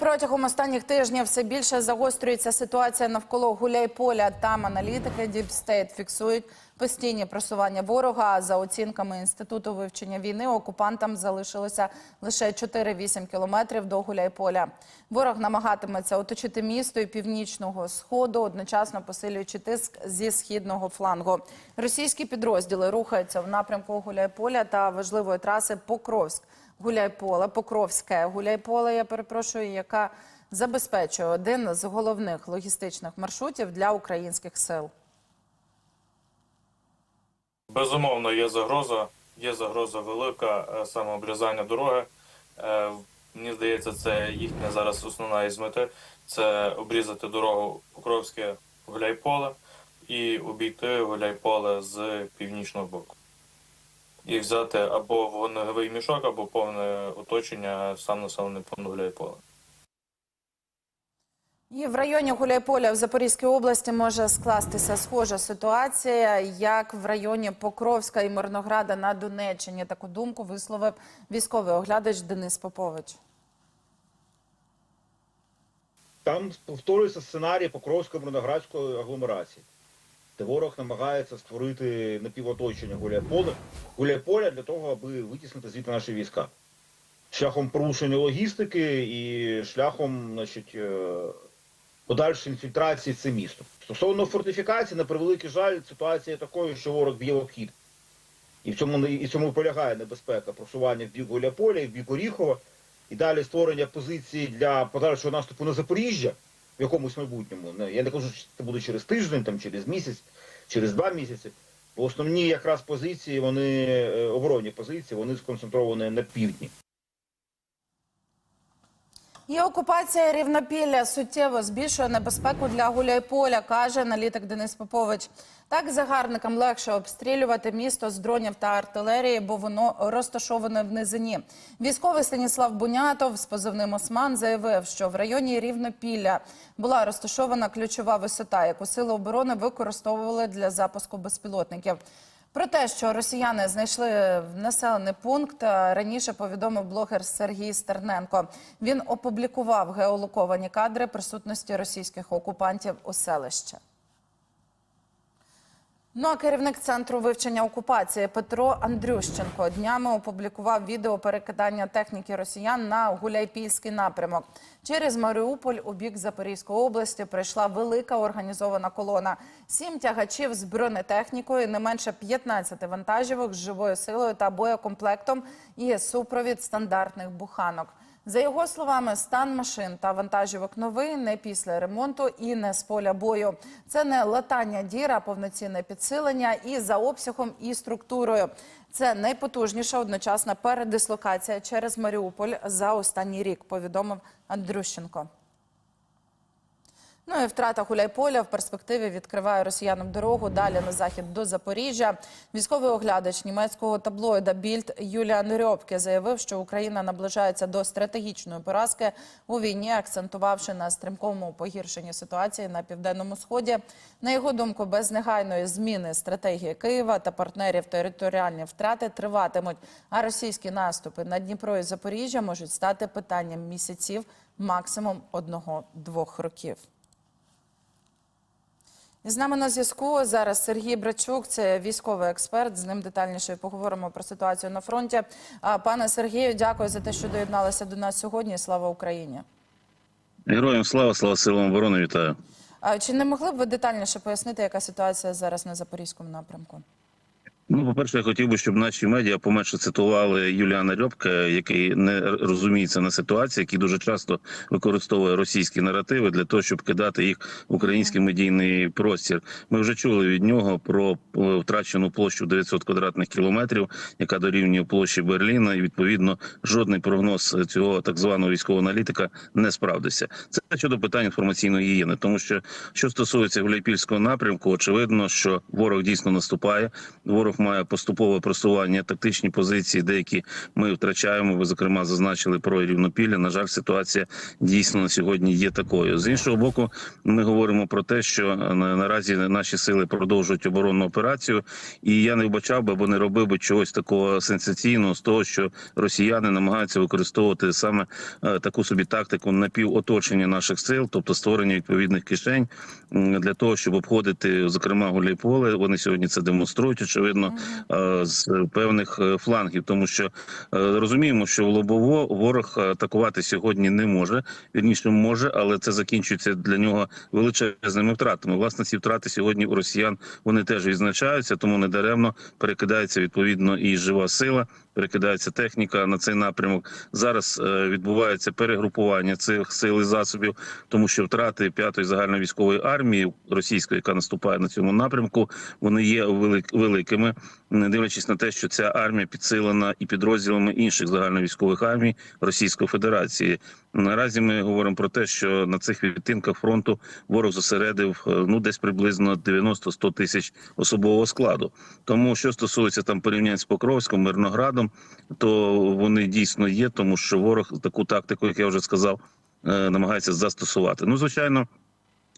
протягом останніх тижнів все більше загострюється ситуація навколо Гуляйполя. Там аналітики State фіксують постійні просування ворога. За оцінками інституту вивчення війни, окупантам залишилося лише 4-8 кілометрів до Гуляйполя. Ворог намагатиметься оточити місто і північного сходу, одночасно посилюючи тиск зі східного флангу. Російські підрозділи рухаються в напрямку Гуляйполя та важливої траси Покровськ. Гуляйполе, Покровське Гуляйполе, я перепрошую, яка забезпечує один з головних логістичних маршрутів для українських сил. Безумовно, є загроза, є загроза велика е, саме обрізання дороги. Е, Мені здається, це їхня зараз основна із мети це обрізати дорогу Покровське Гуляйполе і обійти Гуляйполе з північного боку. І взяти або вогневий мішок, або повне оточення сам населений пункт Гуляйполе. І в районі Гуляйполя в Запорізькій області може скластися схожа ситуація, як в районі Покровська і Мирнограда на Донеччині. Таку думку висловив військовий оглядач Денис Попович. Там повторюється сценарій Покровської Мирноградської агломерації, ворог намагається створити напівоточення Гуляйполя, Гуляйполя для того, аби витіснити звідти наші війська. Шляхом порушення логістики і шляхом значить, е, подальшої інфільтрації в це місто. Стосовно фортифікації, на превеликий жаль, ситуація такою, що ворог б'є в обхід. І в цьому, і цьому полягає небезпека просування в бік Гуляйполя і в бік Оріхова, і далі створення позицій для подальшого наступу на Запоріжжя в якомусь майбутньому. Я не кажу, що це буде через тиждень, там, через місяць, через два місяці. Бо основні якраз позиції, вони е, оборонні позиції, вони сконцентровані на півдні. І окупація рівнопілля суттєво збільшує небезпеку для Гуляйполя, каже аналітик Денис Попович. Так загарникам легше обстрілювати місто з дронів та артилерії, бо воно розташоване в низині. Військовий Станіслав Бунятов з позивним Осман заявив, що в районі рівнопілля була розташована ключова висота, яку сили оборони використовували для запуску безпілотників. Про те, що росіяни знайшли населений пункт, е, раніше повідомив блогер Сергій Стерненко. Він опублікував геолоковані кадри присутності російських окупантів у селищі. Ну а керівник центру вивчення окупації Петро Андрющенко днями опублікував відео перекидання техніки росіян на Гуляйпільський напрямок. Через Маріуполь у бік Запорізької області прийшла велика організована колона. Сім тягачів з бронетехнікою, не менше 15 вантажівок з живою силою та боєкомплектом і супровід стандартних буханок. За його словами, стан машин та вантажівок новий не після ремонту і не з поля бою. Це не латання діра, а повноцінне підсилення і за обсягом, і структурою. Це найпотужніша одночасна передислокація через Маріуполь за останній рік. Повідомив Андрющенко. Ну і втрата Гуляйполя в перспективі відкриває росіянам дорогу далі на захід до Запоріжжя. Військовий оглядач німецького таблоїда Більд Юліан Рьопке заявив, що Україна наближається до стратегічної поразки у війні, акцентувавши на стрімкому погіршенні ситуації на південному сході. На його думку, без негайної зміни стратегії Києва та партнерів територіальні втрати триватимуть. А російські наступи на Дніпро і Запоріжжя можуть стати питанням місяців, максимум одного-двох років. З нами на зв'язку зараз Сергій Брачук, це військовий експерт. З ним детальніше поговоримо про ситуацію на фронті. Пане Сергію, дякую за те, що доєдналися до нас сьогодні. Слава Україні. Героям слава, слава силам оборони, вітаю. Чи не могли б ви детальніше пояснити, яка ситуація зараз на запорізькому напрямку? Ну, по-перше, я хотів би, щоб наші медіа поменше цитували Юліана Рьобка, який не розуміється на ситуації, який дуже часто використовує російські наративи для того, щоб кидати їх в український медійний простір. Ми вже чули від нього про е, втрачену площу 900 квадратних кілометрів, яка дорівнює площі Берліна, і відповідно жодний прогноз цього так званого військового аналітика не справдився. Це щодо питань інформаційної гігієни, тому що що стосується Гуляйпільського напрямку, очевидно, що ворог дійсно наступає. Ворог має поступове просування, тактичні позиції, деякі ми втрачаємо. Ви зокрема зазначили про рівнопілля. На жаль, ситуація дійсно на сьогодні є такою. З іншого боку, ми говоримо про те, що наразі наші сили продовжують оборонну операцію, і я не вбачав би або не робив би чогось такого сенсаційного з того, що росіяни намагаються використовувати саме е, таку собі тактику напівоточення наших сил, тобто створення відповідних кишень для того, щоб обходити зокрема Гуляйполе. Вони сьогодні це демонструють, очевидно, е, з певних е, флангів, тому що е, розуміємо, що в лобово ворог атакувати сьогодні не може. Вірніше може, але це закінчується для нього величезними втратами. Власне, ці втрати сьогодні у росіян вони теж відзначаються, тому недаремно перекидається відповідно і жива сила. Перекидається техніка на цей напрямок. Зараз е, відбувається перегрупування цих сил і засобів, тому що втрати п'ятої загальновійськової армії російської, яка наступає на цьому напрямку, вони є велик- великими, не дивлячись на те, що ця армія підсилена і підрозділами інших загальновійськових армій Російської Федерації. Наразі ми говоримо про те, що на цих відтинках фронту ворог зосередив е, ну десь приблизно 90-100 тисяч особового складу. Тому що стосується там порівнянь з Покровськом, Мирноградом, то вони дійсно є, тому що ворог таку тактику, як я вже сказав, е, намагається застосувати. Ну, звичайно.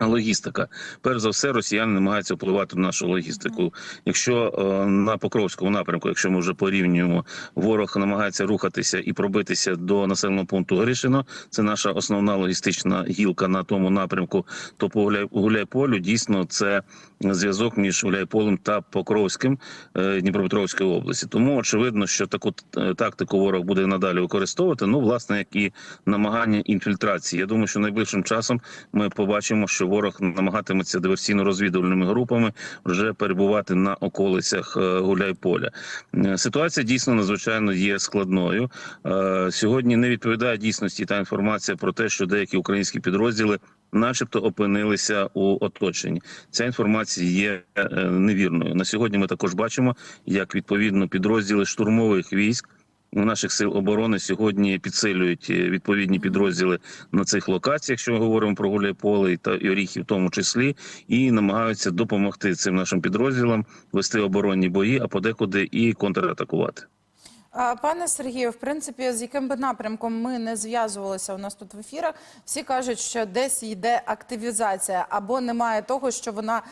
Логістика, перш за все, росіяни намагаються впливати на нашу логістику. Якщо е, на Покровському напрямку, якщо ми вже порівнюємо, ворог намагається рухатися і пробитися до населеного пункту Гришино, це наша основна логістична гілка на тому напрямку. То по Гуляйполю дійсно це зв'язок між Гуляйполем та Покровським е, Дніпропетровської області. Тому очевидно, що таку е, тактику ворог буде надалі використовувати. Ну, власне, як і намагання інфільтрації. Я думаю, що найближчим часом ми побачимо, що ворог намагатиметься диверсійно-розвідувальними групами вже перебувати на околицях е, Гуляйполя. Е, Ситуація дійсно надзвичайно є складною. Е, Сьогодні не відповідає дійсності та інформація про те, що деякі українські підрозділи. Начебто опинилися у оточенні. Ця інформація є невірною. На сьогодні ми також бачимо, як відповідно підрозділи штурмових військ наших сил оборони сьогодні підсилюють е, відповідні підрозділи на цих локаціях, якщо ми говоримо про Гуляйполе та Оріхів, в тому числі, і намагаються допомогти цим нашим підрозділам вести оборонні бої, а подекуди і контратакувати. Пане Сергію, в принципі, з яким би напрямком ми не зв'язувалися у нас тут в ефірах, всі кажуть, що десь йде активізація, або немає того, що вона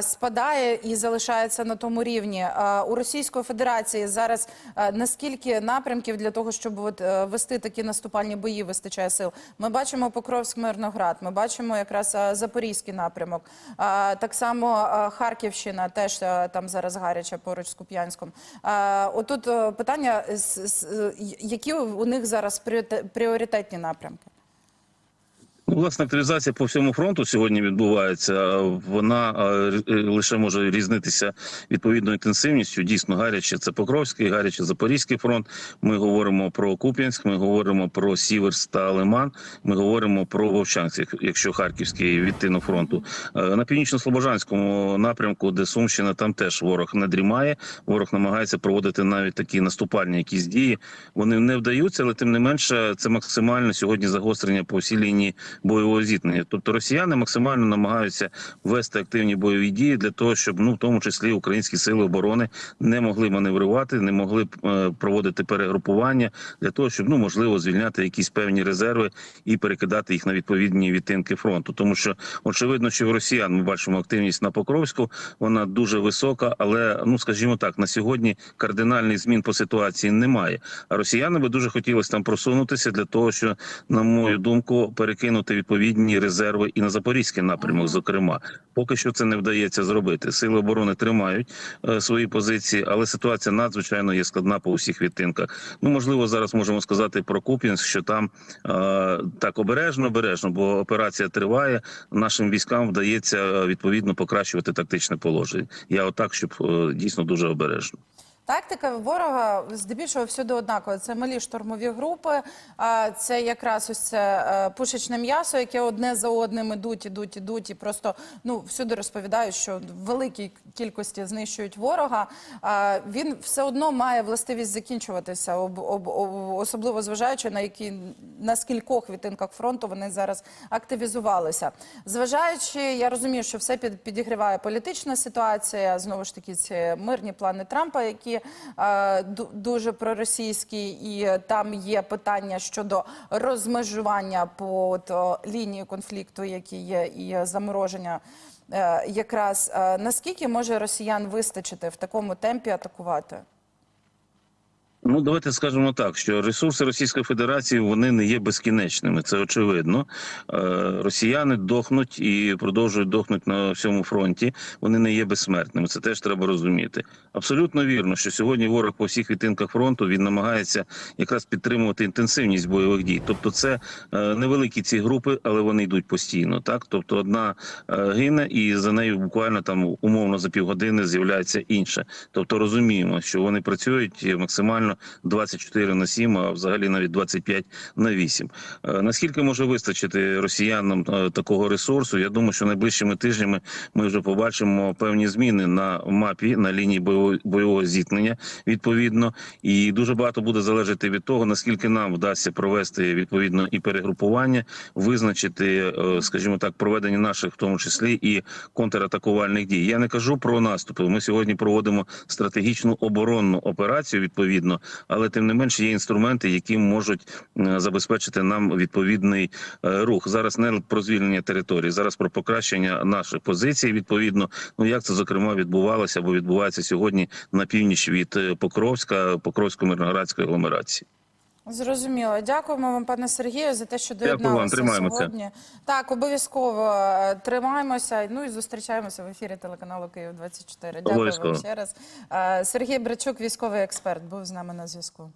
спадає і залишається на тому рівні. У Російської Федерації зараз наскільки напрямків для того, щоб от, е, вести такі наступальні бої, вистачає сил? Ми бачимо Покровськ, Мирноград, ми бачимо якраз Запорізький напрямок. Так само Харківщина теж там зараз гаряча поруч з Куп'янськом. Отут е, питання, які у них зараз пріоритетні напрямки? Ну, власне, активізація по всьому фронту сьогодні відбувається. Вона е, лише може різнитися відповідною інтенсивністю. Дійсно, гаряче це Покровський, гаряче Запорізький фронт. Ми говоримо про Куп'янськ, ми говоримо про Сіверс та Лиман. Ми говоримо про Вовчанськ, якщо харківський відтинок фронту. Е, На північно-слобожанському напрямку, де Сумщина, там теж ворог не дрімає. Ворог намагається проводити навіть такі наступальні якісь дії. Вони не вдаються, але тим не менше, це максимально сьогодні загострення по всій лінії бойового зіткнення. Тобто росіяни максимально намагаються вести активні бойові дії для того, щоб ну в тому числі українські сили оборони не могли маневрувати, не могли е, проводити перегрупування для того, щоб ну можливо звільняти якісь певні резерви і перекидати їх на відповідні відтинки фронту. Тому що очевидно, що в росіян ми бачимо активність на Покровську, вона дуже висока, але ну скажімо так, на сьогодні кардинальних змін по ситуації немає. А росіянам би дуже хотілося там просунутися для того, що на мою думку перекинути відповідні резерви і на запорізький напрямок. Зокрема, поки що це не вдається зробити. Сили оборони тримають е, свої позиції, але ситуація надзвичайно є складна по усіх відтинках. Ну можливо, зараз можемо сказати про Куп'янськ, що там е, так обережно, обережно, бо операція триває. Нашим військам вдається е, відповідно покращувати тактичне положення. Я отак, щоб е, дійсно дуже обережно. Тактика ворога здебільшого всюди однакова. Це малі штурмові групи, це якраз ось це е, пушечне м'ясо, яке одне за одним ідуть, ідуть, ідуть, і просто ну всюди розповідають, що в великій кількості знищують ворога. Він все одно має властивість закінчуватися, об, об, об- особливо зважаючи на які на скількох відтинках фронту вони зараз активізувалися. Зважаючи, я розумію, що все під, підігріває політична ситуація. Знову ж таки, ці мирні плани Трампа, які е, дуже проросійські, і там є питання щодо розмежування по лінії конфлікту, які є, і замороження. Е, Якраз е, наскільки може росіян вистачити в такому темпі атакувати? Ну, давайте скажемо так, що ресурси Російської Федерації вони не є безкінечними. Це очевидно. Е, Росіяни дохнуть і продовжують дохнути на всьому фронті. Вони не є безсмертними. Це теж треба розуміти. Абсолютно вірно, що сьогодні ворог по всіх відтинках фронту він намагається якраз підтримувати інтенсивність бойових дій. Тобто, це е, невеликі ці групи, але вони йдуть постійно. Так, тобто, одна е, гине, і за нею буквально там умовно за півгодини з'являється інша. Тобто розуміємо, що вони працюють максимально 24 на 7, а взагалі навіть 25 на 8. Е, Наскільки може вистачити росіянам е, такого ресурсу? Я думаю, що найближчими тижнями ми вже побачимо певні зміни на мапі на лінії бойового, зіткнення. Відповідно, і дуже багато буде залежати від того, наскільки нам вдасться провести відповідно і перегрупування, визначити, е, скажімо так, проведення наших, в тому числі і контратакувальних дій. Я не кажу про наступи. Ми сьогодні проводимо стратегічну оборонну операцію відповідно, але тим не менше є інструменти, які можуть забезпечити нам відповідний е, рух. Зараз не про звільнення території, зараз про покращення наших позицій. Відповідно, ну як це зокрема відбувалося або відбувається сьогодні на північ від е, Покровська, Покровсько-Мирноградської агломерації. Зрозуміло. Дякуємо вам, пане Сергію, за те, що Дякую вам, доєдналися тримаємося. сьогодні. Так, обов'язково е, тримаємося. Ну і зустрічаємося в ефірі телеканалу Київ 24 Дякую вам ще раз. Е, Сергій Брачук, військовий експерт, був з нами на зв'язку.